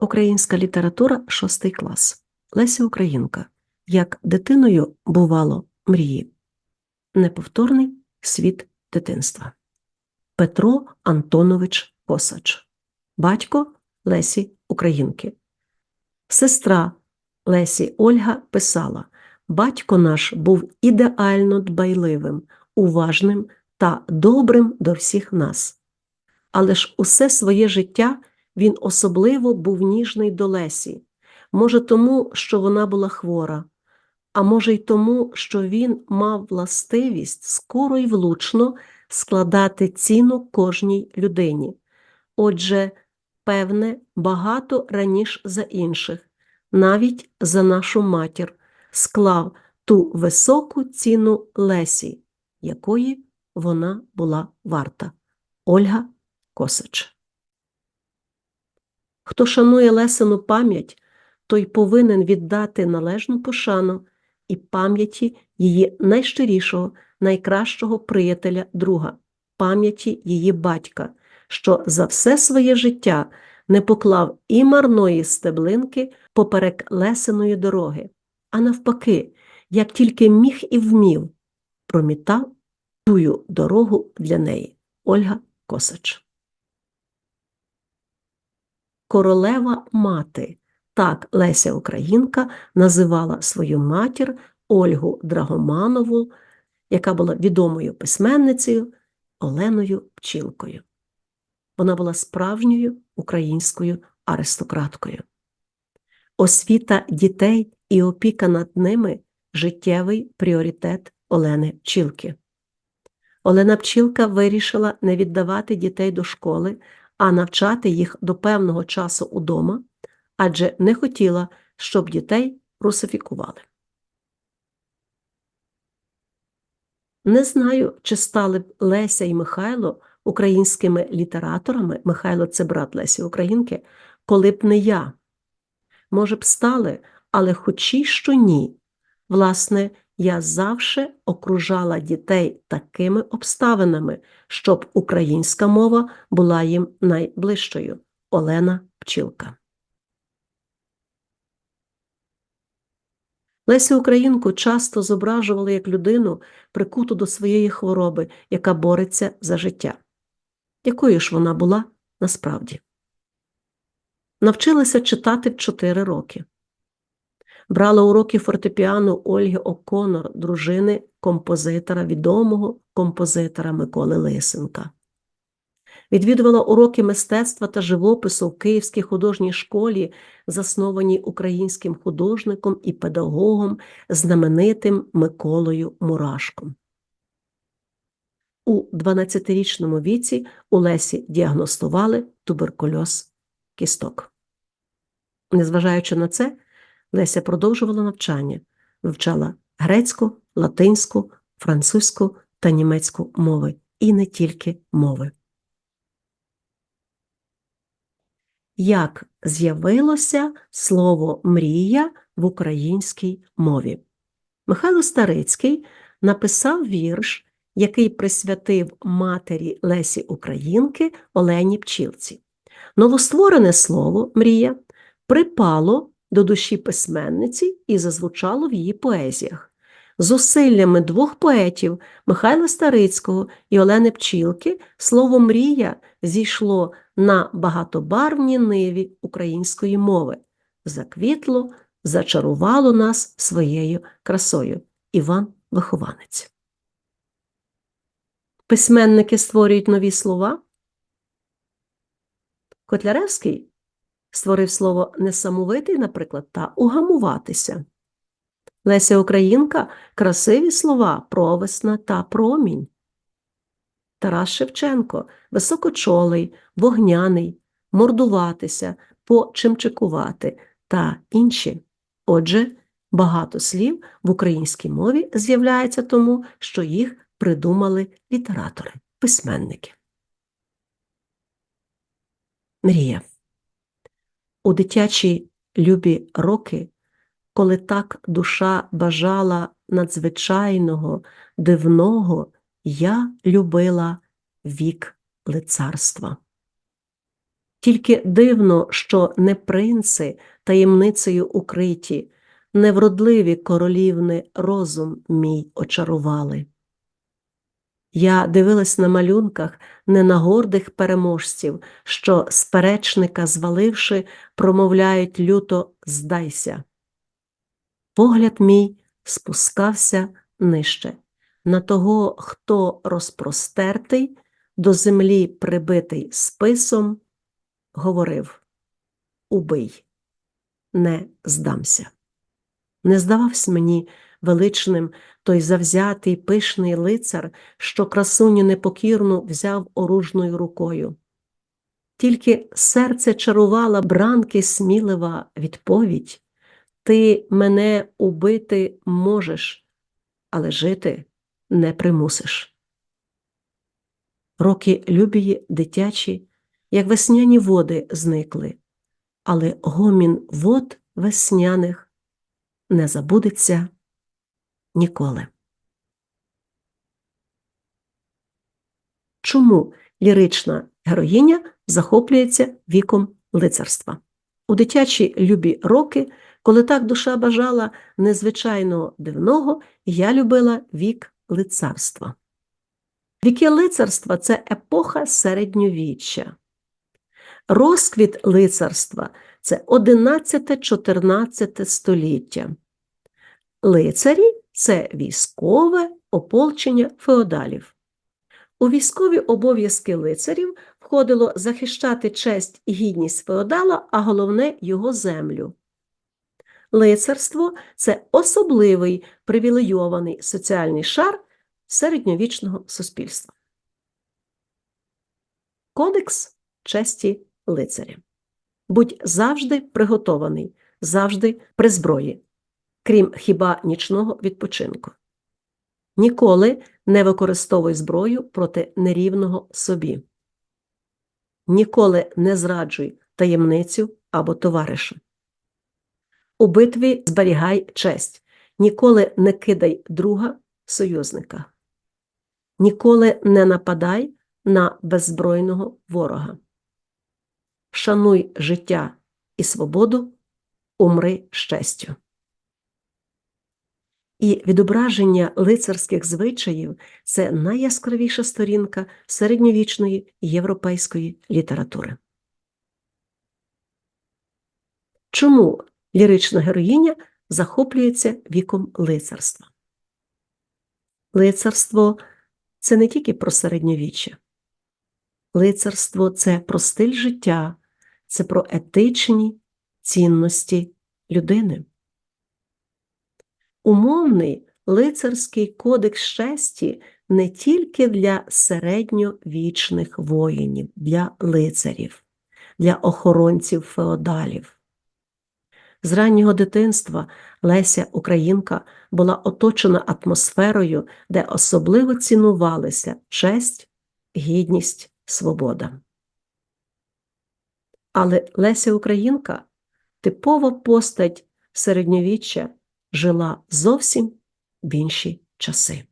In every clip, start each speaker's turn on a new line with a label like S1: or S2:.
S1: Українська література, шостий клас. Леся Українка. Як дитиною бувало мрії. Неповторний світ дитинства. Петро Антонович Косач. Батько Лесі Українки. Сестра Лесі Ольга писала: Батько наш був ідеально дбайливим, уважним та добрим до всіх нас. Але ж усе своє життя він особливо був ніжний до Лесі, може, тому, що вона була хвора, а може й тому, що він мав властивість скоро й влучно складати ціну кожній людині. Отже, певне, багато раніше за інших, навіть за нашу матір, склав ту високу ціну Лесі, якої вона була варта. Ольга Косач. Хто шанує Лесину пам'ять, той повинен віддати належну пошану і пам'яті її найщирішого, найкращого приятеля друга, пам'яті її батька, що за все своє життя не поклав і марної стеблинки поперек Лесиної дороги, а навпаки, як тільки міг і вмів, промітав тую дорогу для неї. Ольга Косач. Королева мати. Так Леся Українка називала свою матір Ольгу Драгоманову, яка була відомою письменницею Оленою Пчілкою. Вона була справжньою українською аристократкою. Освіта дітей і опіка над ними життєвий пріоритет Олени Пчілки. Олена Пчілка вирішила не віддавати дітей до школи, а навчати їх до певного часу удома, адже не хотіла, щоб дітей русифікували. Не знаю, чи стали б Леся і Михайло українськими літераторами, Михайло це брат Лесі Українки, коли б не я. Може б стали, але хоч і що ні. Власне, я завше окружала дітей такими обставинами, щоб українська мова була їм найближчою. Олена Пчілка. Лесю Українку часто зображували як людину, прикуту до своєї хвороби, яка бореться за життя. Якою ж вона була насправді? Навчилася читати в 4 роки. Брала уроки фортепіано Ольги О'Конор, дружини композитора, відомого композитора Миколи Лисенка. Відвідувала уроки мистецтва та живопису в Київській художній школі, заснованій українським художником і педагогом, знаменитим Миколою Мурашком. У 12-річному віці у Лесі діагностували туберкульоз кісток. Незважаючи на це, Леся продовжувала навчання, вивчала грецьку, латинську, французьку та німецьку мови, і не тільки мови. Як з'явилося слово мрія в українській мові? Михайло Старицький написав вірш, який присвятив матері Лесі Українки Олені Пчілці. Новостворене слово мрія припало до душі письменниці і зазвучало в її поезіях. Зусиллями двох поетів Михайла Старицького і Олени Пчілки слово мрія зійшло на багатобарвній ниві української мови, заквітло, зачарувало нас своєю красою. Іван Вихованець. Письменники створюють нові слова. Котляревський створив слово несамовитий, наприклад, та угамуватися. Леся Українка красиві слова провесна та промінь. Тарас Шевченко високочолий, вогняний, мордуватися, почимчикувати та інші. Отже, багато слів в українській мові з'являється тому, що їх придумали літератори, письменники. Мрія у дитячі любі роки, коли так душа бажала надзвичайного, дивного, я любила вік лицарства. Тільки дивно, що не принци таємницею укриті, невродливі королівни розум мій очарували. Я дивилась на малюнках не на гордих переможців, що сперечника зваливши, промовляють люто здайся. Погляд мій спускався нижче, на того, хто розпростертий, до землі прибитий списом, говорив Убий, не здамся. Не здавався мені величним той завзятий пишний лицар, що красуню непокірну взяв оружною рукою. Тільки серце чарувала бранки смілива відповідь Ти мене убити можеш, але жити не примусиш. Роки любії дитячі, як весняні води, зникли, але гомін вод весняних не забудеться ніколи. Чому лірична героїня захоплюється віком лицарства? У дитячі любі роки, коли так душа бажала незвичайно дивного, я любила вік лицарства. Віки лицарства це епоха середньовіччя. Розквіт лицарства це 11-14 століття. Лицарі це військове ополчення феодалів. У військові обов'язки лицарів входило захищати честь і гідність феодала, а головне його землю. Лицарство це особливий привілейований соціальний шар середньовічного суспільства. Кодекс честі лицаря. Будь завжди приготований, завжди при зброї крім хіба нічного відпочинку. Ніколи не використовуй зброю проти нерівного собі. Ніколи не зраджуй таємницю або товариша. У битві зберігай честь, ніколи не кидай друга союзника. Ніколи не нападай на беззбройного ворога. Шануй життя і свободу, умри з честю і відображення лицарських звичаїв це найяскравіша сторінка середньовічної європейської літератури. Чому лірична героїня захоплюється віком лицарства? Лицарство це не тільки про середньовіччя. Лицарство це про стиль життя, це про етичні цінності людини. Умовний лицарський кодекс честі не тільки для середньовічних воїнів, для лицарів, для охоронців феодалів. З раннього дитинства Леся Українка була оточена атмосферою, де особливо цінувалися честь, гідність, свобода. Але Леся Українка типова постать середньовіччя жила зовсім в інші часи.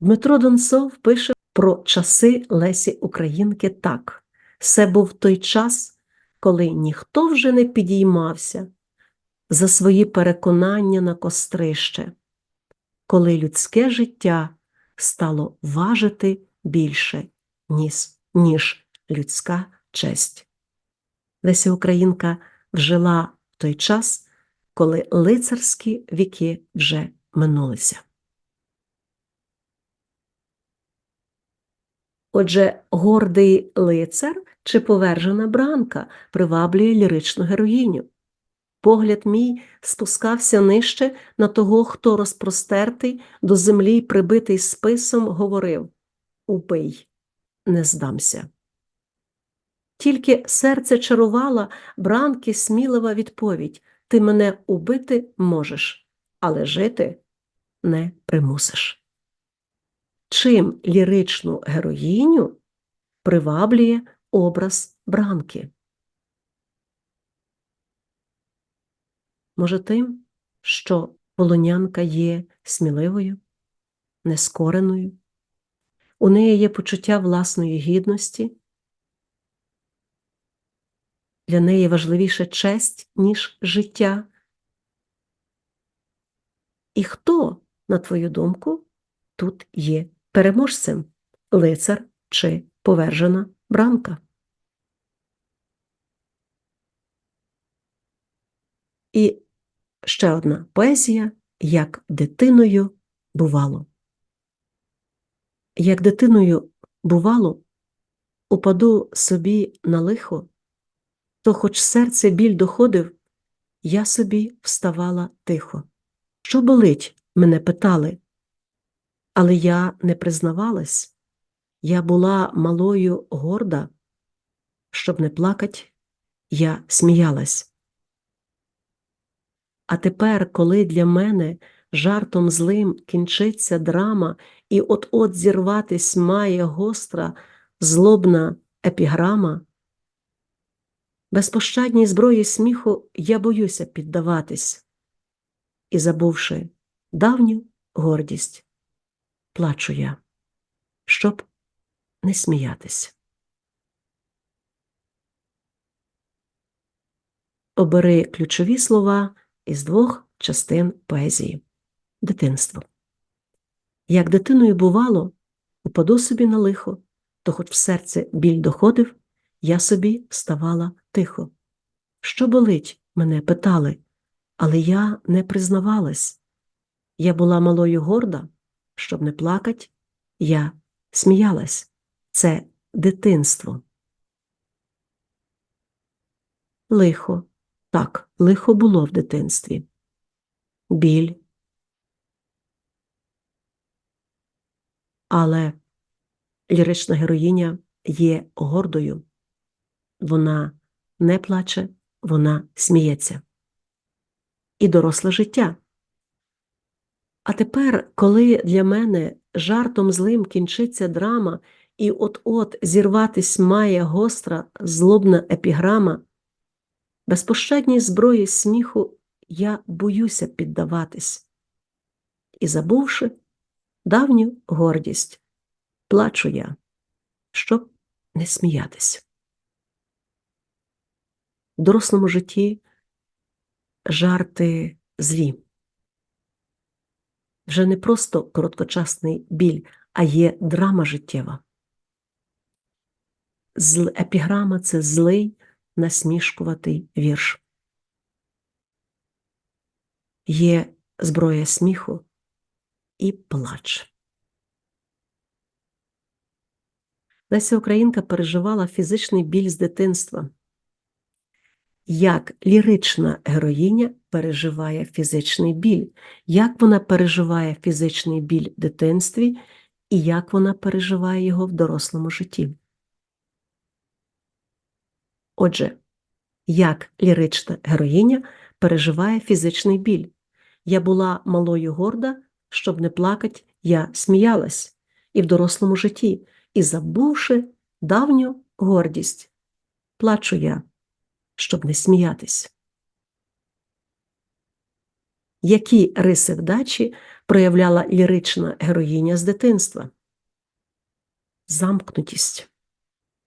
S1: Дмитро Донцов пише про часи Лесі Українки так: це був той час, коли ніхто вже не підіймався за свої переконання на кострище, коли людське життя стало важити більше, ніж, людська честь. Леся Українка вжила в той час коли лицарські віки вже минулися. Отже, гордий лицар чи повержена бранка приваблює ліричну героїню. Погляд мій спускався нижче на того, хто розпростертий до землі прибитий списом, говорив Убий, не здамся. Тільки серце чарувала бранки смілива відповідь ти мене убити можеш, але жити не примусиш. Чим ліричну героїню приваблює образ бранки? Може, тим, що полонянка є сміливою, нескореною, у неї є почуття власної гідності, для неї важливіше честь, ніж життя. І хто, на твою думку, тут є переможцем лицар чи повержена бранка? І ще одна поезія, як дитиною бувало. Як дитиною бувало, упаду собі на лихо, то хоч серце біль доходив, я собі вставала тихо. Що болить? мене питали, але я не признавалась, я була малою горда, щоб не плакать, я сміялась. А тепер, коли для мене жартом злим кінчиться драма, і от-от зірватись має гостра, злобна епіграма, безпощадній зброї сміху я боюся піддаватись, і, забувши давню гордість, плачу я, щоб не сміятись. Обери ключові слова із двох частин поезії дитинство. Як дитиною бувало, упаду собі на лихо, то хоч в серце біль доходив, я собі ставала тихо. Що болить? мене питали, але я не признавалась. Я була малою горда, щоб не плакать, я сміялась. Це дитинство. Лихо. Так, лихо було в дитинстві. Біль. Але лірична героїня є гордою. Вона не плаче, вона сміється. І доросле життя. А тепер, коли для мене жартом злим кінчиться драма, і от-от зірватись має гостра, злобна епіграма, безпощадній зброї сміху я боюся піддаватись. І, забувши давню гордість, плачу я, щоб не сміятись. В дорослому житті жарти злі. Вже не просто короткочасний біль, а є драма життєва. Епіграма це злий насмішкуватий вірш. Є зброя сміху і плач. Леся Українка переживала фізичний біль з дитинства. Як лірична героїня переживає фізичний біль, як вона переживає фізичний біль в дитинстві і як вона переживає його в дорослому житті. Отже, як лірична героїня переживає фізичний біль. Я була малою горда, щоб не плакать, я сміялась і в дорослому житті, і забувши давню гордість, плачу я, щоб не сміятись. Які риси вдачі проявляла лірична героїня з дитинства? Замкнутість,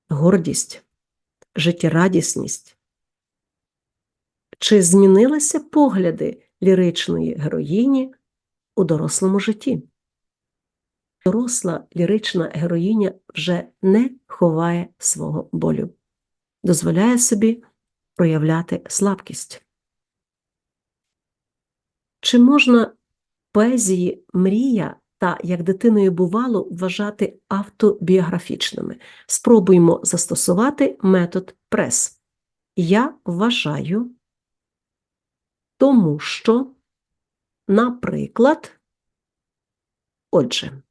S1: гордість, життєрадісність. Чи змінилися погляди ліричної героїні у дорослому житті? Доросла лірична героїня вже не ховає свого болю, дозволяє собі проявляти слабкість. Чи можна поезії мрія та як дитиною бувало вважати автобіографічними? Спробуймо застосувати метод прес. Я вважаю, тому що, наприклад, отже,